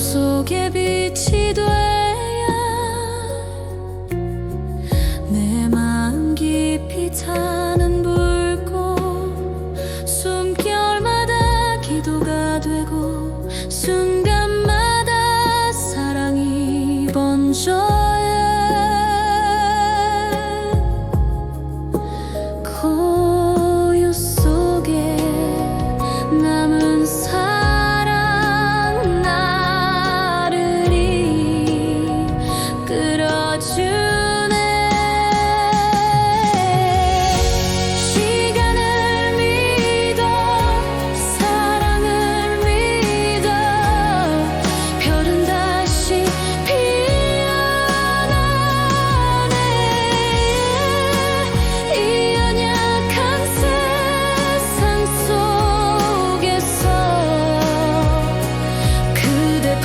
속에 빛이 돼야 내 마음 깊이 타는 불꽃. 숨결마다 기도가 되고 순간마다 사랑이 번져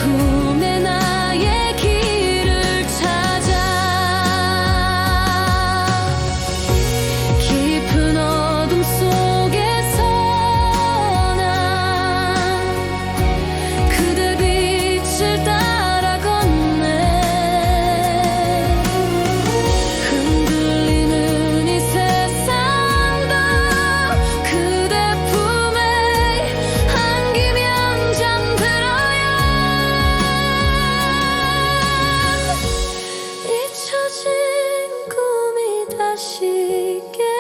who 잊혀진 꿈이 다시 깨